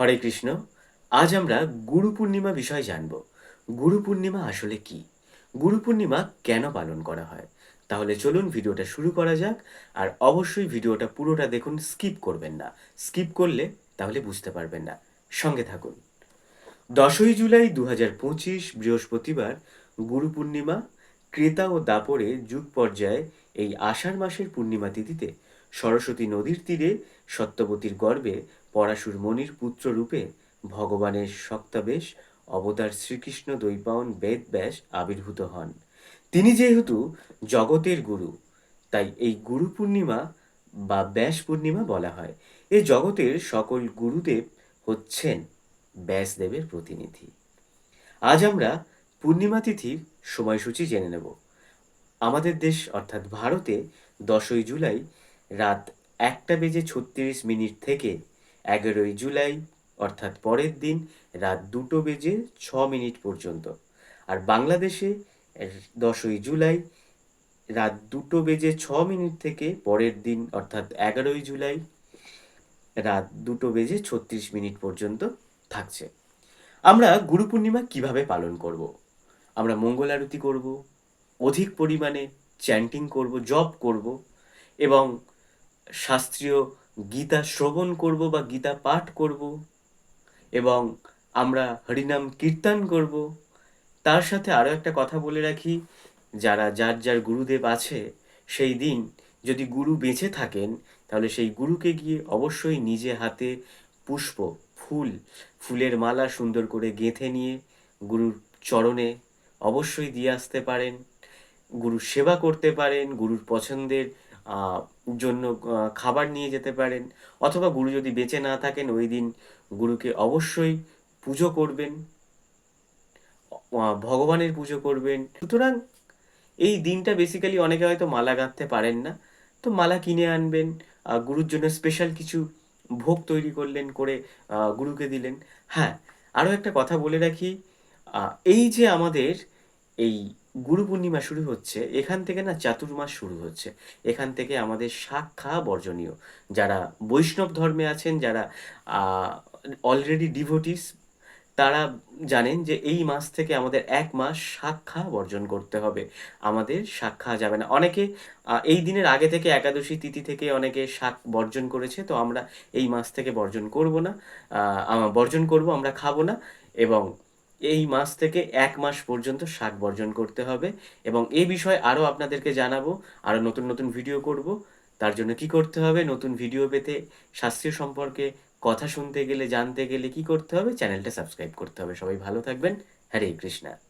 হরে কৃষ্ণ, আজ আমরা গুরু পূর্ণিমা বিষয় জানব। গুরু পূর্ণিমা আসলে কি? গুরু পূর্ণিমা কেন পালন করা হয়? তাহলে চলুন ভিডিওটা শুরু করা যাক, আর অবশ্যই ভিডিওটা পুরোটা দেখুন, স্কিপ করবেন না। স্কিপ করলে তাহলে বুঝতে পারবেন না। সঙ্গে থাকুন। দশই জুলাই দু পঁচিশ, বৃহস্পতিবার, গুরু পূর্ণিমা, ক্রেতা ও দাপরে যুগ পর্যায়ে এই আষাঢ় মাসের পূর্ণিমা তিথিতে সরস্বতী নদীর তীরে সত্যবতীর গর্ভে পরাশুর মণির পুত্র রূপে ভগবানের সপ্তাবেশ, অবতার শ্রীকৃষ্ণ দৈপায়ন বেদ ব্যাস আবির্ভূত হন। তিনি যেহেতু জগতের গুরু, তাই এই গুরু পূর্ণিমা বা ব্যাস পূর্ণিমা বলা হয়। এ জগতের সকল গুরুদেব হচ্ছেন ব্যাসদেবের প্রতিনিধি। আজ আমরা পূর্ণিমা তিথির সময়সূচি জেনে নেব। আমাদের দেশ অর্থাৎ ভারতে দশই জুলাই রাত একটা বেজে ছত্রিশ মিনিট থেকে এগারোই জুলাই, অর্থাৎ পরের দিন রাত দুটো বেজে ছ মিনিট পর্যন্ত। আর বাংলাদেশে দশই জুলাই রাত দুটো বেজে ছ মিনিট থেকে পরের দিন, অর্থাৎ এগারোই জুলাই রাত দুটো বেজে ছত্রিশ মিনিট পর্যন্ত থাকছে। আমরা গুরু পূর্ণিমা কীভাবে পালন করব? আমরা মঙ্গল আরতি করব, অধিক পরিমাণে চ্যান্টিং করব, জপ করব এবং শাস্ত্রীয় গীতা শ্রবণ করব বা গীতা পাঠ করব এবং আমরা হরিনাম কীর্তন করব। তার সাথে আরও একটা কথা বলে রাখি, যারা, যার যার গুরুদেব আছে, সেই দিন যদি গুরু বেঁচে থাকেন, তাহলে সেই গুরুকে গিয়ে অবশ্যই নিজে হাতে পুষ্প, ফুল, ফুলের মালা সুন্দর করে গেঁথে নিয়ে গুরুর চরণে অবশ্যই দিয়ে আসতে পারেন। গুরুর সেবা করতে পারেন, গুরুর পছন্দের জন্য খাবার নিয়ে যেতে পারেন। অথবা গুরু যদি বেঁচে না থাকেন, ওই দিন গুরুকে অবশ্যই পুজো করবেন। ভগবানের পুজো করবেন। সুতরাং এই দিনটা বেসিক্যালি অনেকে হয়তো মালা গাঁথতে পারেন না। তো মালা কিনে আনবেন গুরুর জন্য স্পেশাল কিছু ভোগ তৈরি করলেন, করে গুরুকে দিলেন। হ্যাঁ আরও একটা কথা বলে রাখি। এই যে আমাদের এই গুরু পূর্ণিমা শুরু হচ্ছে, এখান থেকে না চাতুর্মাস শুরু হচ্ছে। এখান থেকে আমাদের খাওয়া বর্জনীয়। যারা বৈষ্ণব ধর্মে আছেন, যারা অলরেডি ডিভোটিস তারা জানেন যে এই মাস থেকে আমাদের এক মাস খাওয়া বর্জন করতে হবে। আমাদের খাওয়া যাবে না। অনেকে এই দিনের আগে থেকে একাদশী তিথি থেকে অনেকে শাক বর্জন করেছে, তো আমরা এই মাস থেকে বর্জন করব না। বর্জন করব, আমরা খাব না এবং এই মাস থেকে এক মাস পর্যন্ত শাক বর্জন করতে হবে এবং এই বিষয়ে আরও আপনাদেরকে জানাব, আরও নতুন নতুন ভিডিও করব। তার জন্য কি করতে হবে, নতুন ভিডিও পেতে শাস্ত্রীয় সম্পর্কে কথা শুনতে গেলে, জানতে গেলে কি করতে হবে, চ্যানেলটা সাবস্ক্রাইব করতে হবে। সবাই ভালো থাকবেন। হরে কৃষ্ণা।